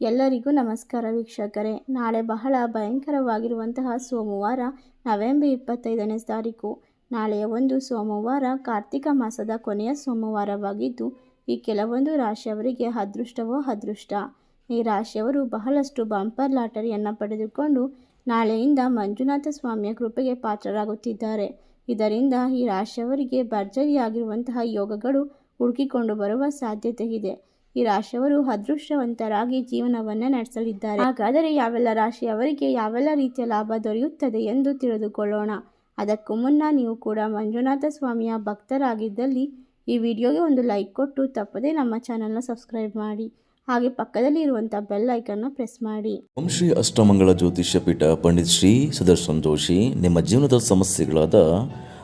ಎಲ್ಲರಿಗೂ ನಮಸ್ಕಾರ ವೀಕ್ಷಕರೇ. ನಾಳೆ ಬಹಳ ಭಯಂಕರವಾಗಿರುವಂತಹ ಸೋಮವಾರ, ನವೆಂಬರ್ ಇಪ್ಪತ್ತೈದನೇ ತಾರೀಕು. ನಾಳೆಯ ಒಂದು ಸೋಮವಾರ, ಕಾರ್ತಿಕ ಮಾಸದ ಕೊನೆಯ ಸೋಮವಾರವಾಗಿದ್ದು, ಈ ಕೆಲವೊಂದು ರಾಶಿಯವರಿಗೆ ಅದೃಷ್ಟವೋ ಅದೃಷ್ಟ. ಈ ರಾಶಿಯವರು ಬಹಳಷ್ಟು ಬಂಪರ್ ಲಾಟರಿಯನ್ನು ಪಡೆದುಕೊಂಡು, ನಾಳೆಯಿಂದ ಮಂಜುನಾಥ ಸ್ವಾಮಿಯ ಕೃಪೆಗೆ ಪಾತ್ರರಾಗುತ್ತಿದ್ದಾರೆ. ಇದರಿಂದ ಈ ರಾಶಿಯವರಿಗೆ ಭರ್ಜರಿಯಾಗಿರುವಂತಹ ಯೋಗಗಳು ಹುಡುಕಿಕೊಂಡು ಬರುವ ಸಾಧ್ಯತೆ ಇದೆ. ಈ ರಾಶಿಯವರು ಅದೃಷ್ಟವಂತರಾಗಿ ಜೀವನವನ್ನು ನಡೆಸಲಿದ್ದಾರೆ. ಹಾಗಾದರೆ ಯಾವೆಲ್ಲ ರಾಶಿಯವರಿಗೆ ಯಾವೆಲ್ಲ ರೀತಿಯ ಲಾಭ ದೊರೆಯುತ್ತದೆ ಎಂದು ತಿಳಿದುಕೊಳ್ಳೋಣ. ಅದಕ್ಕೂ ಮುನ್ನ ನೀವು ಕೂಡ ಮಂಜುನಾಥ ಸ್ವಾಮಿಯ ಭಕ್ತರಾಗಿದ್ದಲ್ಲಿ ಈ ವಿಡಿಯೋಗೆ ಒಂದು ಲೈಕ್ ಕೊಟ್ಟು ತಪ್ಪದೇ ನಮ್ಮ ಚಾನಲ್ನ ಸಬ್ಸ್ಕ್ರೈಬ್ ಮಾಡಿ. ಹಾಗೆ ಪಕ್ಕದಲ್ಲಿ ಇರುವಂಥ ಬೆಲ್ ಐಕನ್ನ ಪ್ರೆಸ್ ಮಾಡಿ. ಓಂ ಶ್ರೀ ಅಷ್ಟಮಂಗಳ ಜ್ಯೋತಿಷ್ಯ ಪೀಠ ಪಂಡಿತ್ ಶ್ರೀ ಸುದರ್ಶನ್ ಜೋಶಿ ನಿಮ್ಮ ಜೀವನದ ಸಮಸ್ಯೆಗಳಾದ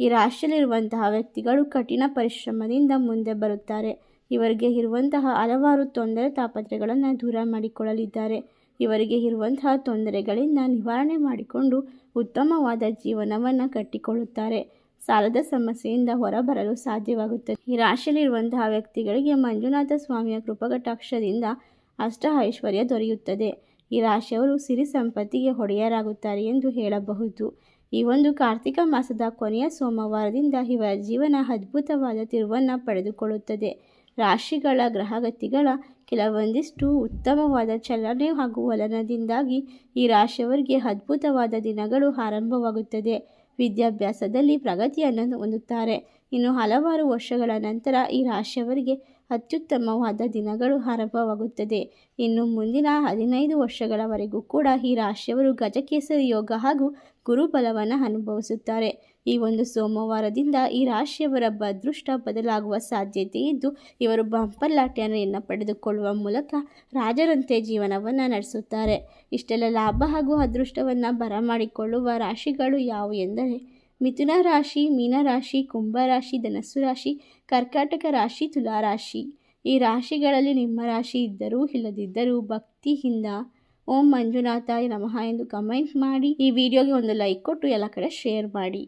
ಈ ರಾಶಿಯಲ್ಲಿರುವಂತಹ ವ್ಯಕ್ತಿಗಳು ಕಠಿಣ ಪರಿಶ್ರಮದಿಂದ ಮುಂದೆ ಬರುತ್ತಾರೆ. ಇವರಿಗೆ ಇರುವಂತಹ ಹಲವಾರು ತೊಂದರೆ ತಾಪತ್ರೆಗಳನ್ನು ದೂರ ಮಾಡಿಕೊಳ್ಳಲಿದ್ದಾರೆ. ಇವರಿಗೆ ಇರುವಂತಹ ತೊಂದರೆಗಳಿಂದ ನಿವಾರಣೆ ಮಾಡಿಕೊಂಡು ಉತ್ತಮವಾದ ಜೀವನವನ್ನು ಕಟ್ಟಿಕೊಳ್ಳುತ್ತಾರೆ. ಸಾಲದ ಸಮಸ್ಯೆಯಿಂದ ಹೊರಬರಲು ಸಾಧ್ಯವಾಗುತ್ತದೆ. ಈ ರಾಶಿಯಲ್ಲಿರುವಂತಹ ವ್ಯಕ್ತಿಗಳಿಗೆ ಮಂಜುನಾಥ ಸ್ವಾಮಿಯ ಕೃಪಕಟಾಕ್ಷದಿಂದ ಅಷ್ಟ ಐಶ್ವರ್ಯ ದೊರೆಯುತ್ತದೆ. ಈ ರಾಶಿಯವರು ಸಿರಿ ಸಂಪತ್ತಿಗೆ ಒಡೆಯರಾಗುತ್ತಾರೆ ಎಂದು ಹೇಳಬಹುದು. ಈ ಒಂದು ಕಾರ್ತಿಕ ಮಾಸದ ಕೊನೆಯ ಸೋಮವಾರದಿಂದ ಇವರ ಜೀವನ ಅದ್ಭುತವಾದ ತಿರುವನ್ನು ಪಡೆದುಕೊಳ್ಳುತ್ತದೆ. ರಾಶಿಗಳ ಗ್ರಹಗತಿಗಳ ಕೆಲವೊಂದಿಷ್ಟು ಉತ್ತಮವಾದ ಚಲನೆ ಹಾಗೂ ವಲನದಿಂದಾಗಿ ಈ ರಾಶಿಯವರಿಗೆ ಅದ್ಭುತವಾದ ದಿನಗಳು ಆರಂಭವಾಗುತ್ತದೆ. ವಿದ್ಯಾಭ್ಯಾಸದಲ್ಲಿ ಪ್ರಗತಿಯನ್ನು ಹೊಂದುತ್ತಾರೆ. ಇನ್ನು ಹಲವಾರು ವರ್ಷಗಳ ನಂತರ ಈ ರಾಶಿಯವರಿಗೆ ಅತ್ಯುತ್ತಮವಾದ ದಿನಗಳು ಆರಂಭವಾಗುತ್ತದೆ. ಇನ್ನು ಮುಂದಿನ ಹದಿನೈದು ವರ್ಷಗಳವರೆಗೂ ಕೂಡ ಈ ರಾಶಿಯವರು ಗಜಕೇಸರಿ ಯೋಗ ಹಾಗೂ ಗುರುಬಲವನ್ನು ಅನುಭವಿಸುತ್ತಾರೆ. ಈ ಒಂದು ಸೋಮವಾರದಿಂದ ಈ ರಾಶಿಯವರ ಅದೃಷ್ಟ ಬದಲಾಗುವ ಸಾಧ್ಯತೆ ಇದ್ದು, ಇವರು ಬಂಪರ್ ಲಾಟರಿಯನ್ನು ಪಡೆದುಕೊಳ್ಳುವ ಮೂಲಕ ರಾಜರಂತೆ ಜೀವನವನ್ನು ನಡೆಸುತ್ತಾರೆ. ಇಷ್ಟೆಲ್ಲ ಲಾಭ ಹಾಗೂ ಅದೃಷ್ಟವನ್ನು ಬರಮಾಡಿಕೊಳ್ಳುವ ರಾಶಿಗಳು ಯಾವುವು ಎಂದರೆ ಮಿಥುನ ರಾಶಿ ಮೀನರಾಶಿ ಕುಂಭರಾಶಿ ಧನಸ್ಸು ರಾಶಿ, ಕರ್ಕಾಟಕ ರಾಶಿ ತುಲಾರಾಶಿ ಈ ರಾಶಿಗಳಲ್ಲಿ ನಿಮ್ಮ ರಾಶಿ ಇದ್ದರೂ ಇಲ್ಲದಿದ್ದರೂ ಭಕ್ತಿಯಿಂದ ಓಂ ಮಂಜುನಾಥ ನಮಃ ಎಂದು ಕಮೆಂಟ್ ಮಾಡಿ. ಈ ವಿಡಿಯೋಗೆ ಒಂದು ಲೈಕ್ ಕೊಟ್ಟು ಎಲ್ಲ ಕಡೆ ಶೇರ್ ಮಾಡಿ.